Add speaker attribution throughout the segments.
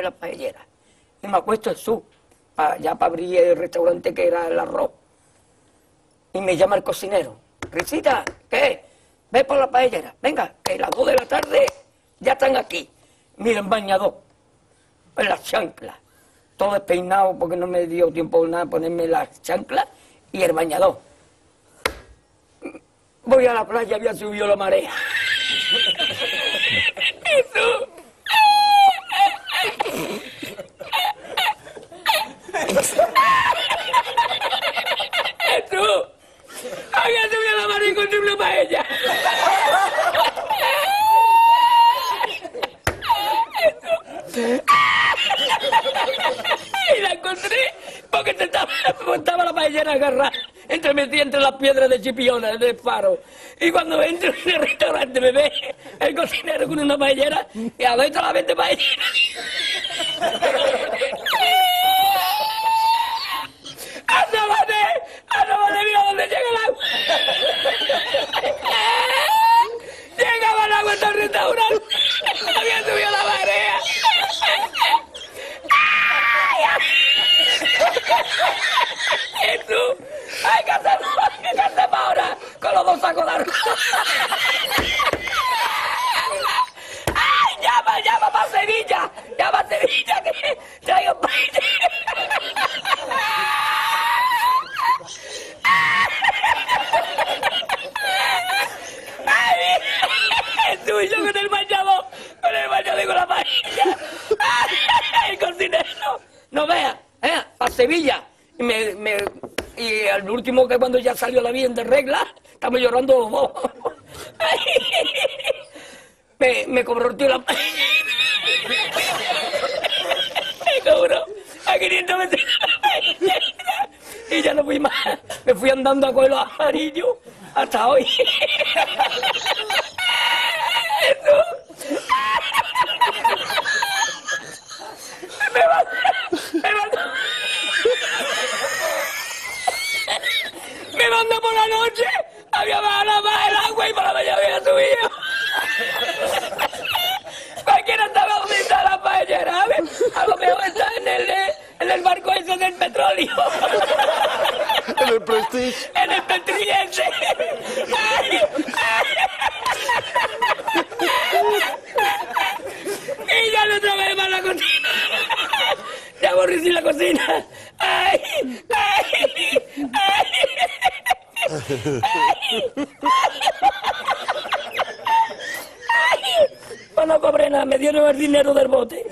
Speaker 1: la paellera. Y me acuesto en su, ya para abrir el restaurante que era el arroz. Y me llama el cocinero. Risita, ¿qué? Ve por la paellera. Venga, que las dos de la tarde ya están aquí. Miren, bañador. En las chanclas. Todo despeinado porque no me dio tiempo nada ponerme las chanclas y el bañador. Voy a la playa, había subido la marea. Jesús. Jesús. Había subido la marea y encontré una paella. Y la encontré porque te estaba, estaba la paellera agarrada entre metida entre las piedras de Chipiona, del faro. Y cuando entro en el restaurante me ve el cocinero con una paellera y adentro la vende paellera. ¡Llegaba el restaurante! ¡Había subido la marea! ¡Jesús! ¡Hay que hacerlo! ¡Hay que hacerlo ahora! ¡Con los dos sacos de arroz! ¡Ay! ¡Llama, llama para Sevilla! ¡Llama a Sevilla que traigo Yo con el bañador, con el bañador y con la paella. El cocinero. No vea, ¿eh? Para Sevilla. Y, me, me, y al último que cuando ya salió la bien de regla, estamos llorando los dos. me, me cobró el tío la... me cobró a 500 metros. y ya no fui más. Me fui andando a coger los amarillos hasta hoy. Me mandó por la noche, había bajado más el agua y por la mañana había subido. Cualquiera estaba donde está la paellera. A lo mejor está en el, en el barco ese del petróleo.
Speaker 2: En el Prestige.
Speaker 1: En el Petriense. Aborrecí la cocina. Ay, ay, ay. Pues no cobré nada, me dieron el dinero del bote.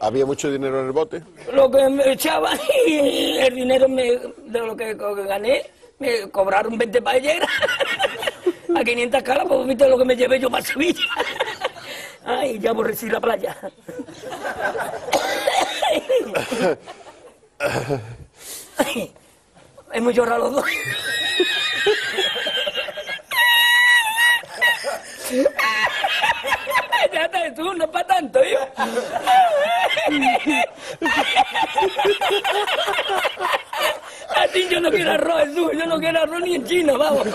Speaker 2: ¿Había mucho dinero en el bote?
Speaker 1: Lo que me echaban y el dinero me- de lo que, que gané, me cobraron 20 paelleras. A 500 caras, pues viste lo que me llevé yo para Sevilla. Ay, ya aborrecí la playa. Ay, hemos llorado los dos. Ya está, tú, no para tanto, yo. Así yo no quiero arroz, Jesús, yo no quiero arroz ni en chino, vamos.